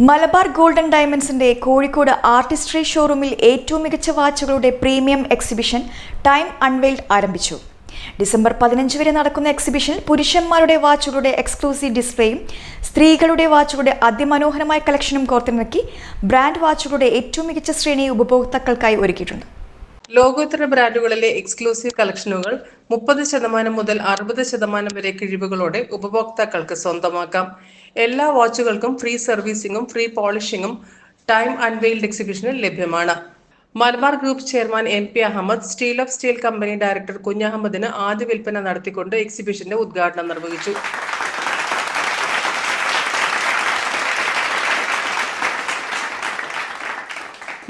Malabar golden ഡയമണ്ട്സിന്റെ Kozhikode artistry ഷോറൂമിൽ ഏറ്റവും മികച്ച വാച്ചുകളുടെ പ്രീമിയം എക്സിബിഷൻ ടൈം അൺവെയിൽഡ് ആരംഭിച്ചു. ഡിസംബർ പതിനഞ്ച് വരെ നടക്കുന്ന എക്സിബിഷനിൽ പുരുഷന്മാരുടെ വാച്ചുകളുടെ എക്സ്ക്ലൂസീവ് ഡിസ്പ്ലേയും സ്ത്രീകളുടെ വാച്ചുകളുടെ അതിമനോഹരമായ കളക്ഷനും കോർത്തിണക്കി ബ്രാൻഡ് വാച്ചുകളുടെ ഏറ്റവും മികച്ച ശ്രേണി ഉപഭോക്താക്കൾക്കായി ഒരുക്കിയിട്ടുണ്ട്. ലോകോത്തര ബ്രാൻഡുകളിലെ എക്സ്ക്ലൂസീവ് കളക്ഷനുകൾ മുപ്പത് ശതമാനം മുതൽ അറുപത് ശതമാനം വരെ കിഴിവുകളോടെ ഉപഭോക്താക്കൾക്ക് സ്വന്തമാക്കാം. എല്ലാ വാച്ചുകൾക്കും ഫ്രീ സർവീസിംഗും ഫ്രീ പോളിഷിംഗും ടൈം അൺവെയിൽഡ് എക്സിബിഷനിൽ ലഭ്യമാണ്. Malabar group chairman M P Ahammed steel of steel company director കുഞ്ഞഹമ്മദിന് ആദ്യ വിൽപ്പന നടത്തിക്കൊണ്ട് എക്സിബിഷന്റെ ഉദ്ഘാടനം നിർവഹിച്ചു.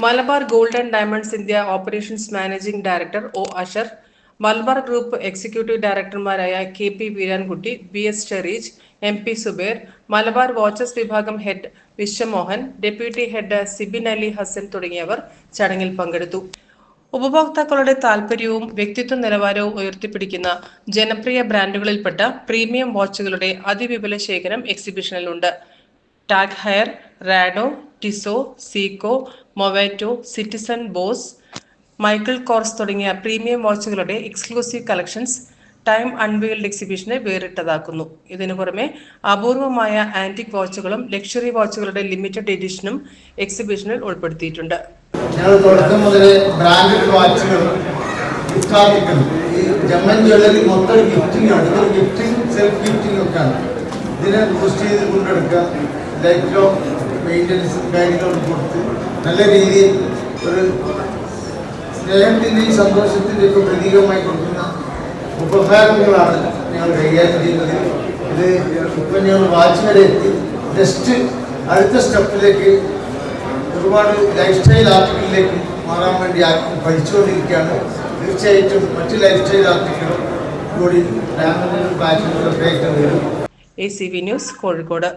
Malabar gold and diamonds India operations managing director O Asher Malabar group executive ഡയറക്ടർമാരായ K P Veerankutty B S Shereej M P Zubair Malabar watches വിഭാഗം head Vishwamohan deputy head Sibin Ali Hasan തുടങ്ങിയവർ ചടങ്ങിൽ പങ്കെടുത്തു. ഉപഭോക്താക്കളുടെ താൽപ്പര്യവും വ്യക്തിത്വ നിലവാരവും ഉയർത്തിപ്പിടിക്കുന്ന ജനപ്രിയ ബ്രാൻഡുകളിൽപ്പെട്ട പ്രീമിയം വാച്ചുകളുടെ അതിവിപുല ശേഖരം എക്സിബിഷനിലുണ്ട്. Tag Heuer Rado Tissot Seiko Movado Citizen Boss Michael Kors തുടങ്ങിയ പ്രീമിയം വാച്ചുകളുടെ എക്സ്ക്ലൂസീവ് കളക്ഷൻസ് ടൈം അൺവീൽഡ് എക്സിബിഷനെ വേറിട്ടതാക്കുന്നു. ഇതിനു പുറമെ അപൂർവമായ ആന്റിക് വാച്ചുകളും ലക്ഷറി വാച്ചുകളുടെ ലിമിറ്റഡ് എഡിഷനും എക്സിബിഷനിൽ ഉൾപ്പെടുത്തിയിട്ടുണ്ട്. ബ്രാൻഡഡ് ഈ ജമ്മൻ ജ്വല്ലറി മൊത്തം ഗിഫ്റ്റിംഗ് ഇതൊരു ഗിഫ്റ്റിംഗ് സെൽഫ് ഗിഫ്റ്റിംഗ് ഒക്കെയാണ്. ഇതിനെ ബൂസ്റ്റ് ചെയ്ത് കൊണ്ടെടുക്കുക ലൈറ്റിലോ മെയിന്റനൻസ് കാര്യങ്ങളും കൊടുത്ത് നല്ല രീതിയിൽ ഒരു സ്നേഹത്തിന്റെയും സന്തോഷത്തിന്റെയൊക്കെ പ്രതീകമായി കൊടുക്കുന്ന ഉപഹാരങ്ങളാണ് ഞങ്ങൾ കൈകാര്യം ചെയ്യുന്നത്. ഇത് ഇപ്പം ഞങ്ങൾ വാച്ച് വരെ എത്തി. ജസ്റ്റ് അടുത്ത സ്റ്റെപ്പിലേക്ക് ഒരുപാട് ലൈഫ് സ്റ്റൈൽ ആർട്ടിക്കലിലേക്ക് മാറാൻ വേണ്ടി പഠിച്ചുകൊണ്ടിരിക്കുകയാണ്. തീർച്ചയായിട്ടും മറ്റ് ലൈഫ് സ്റ്റൈൽ ആർട്ടിക്കിളും കൂടി ഡാമിനും ബാറ്റിനും ഒക്കെ വരും. A C V news Kozhikode.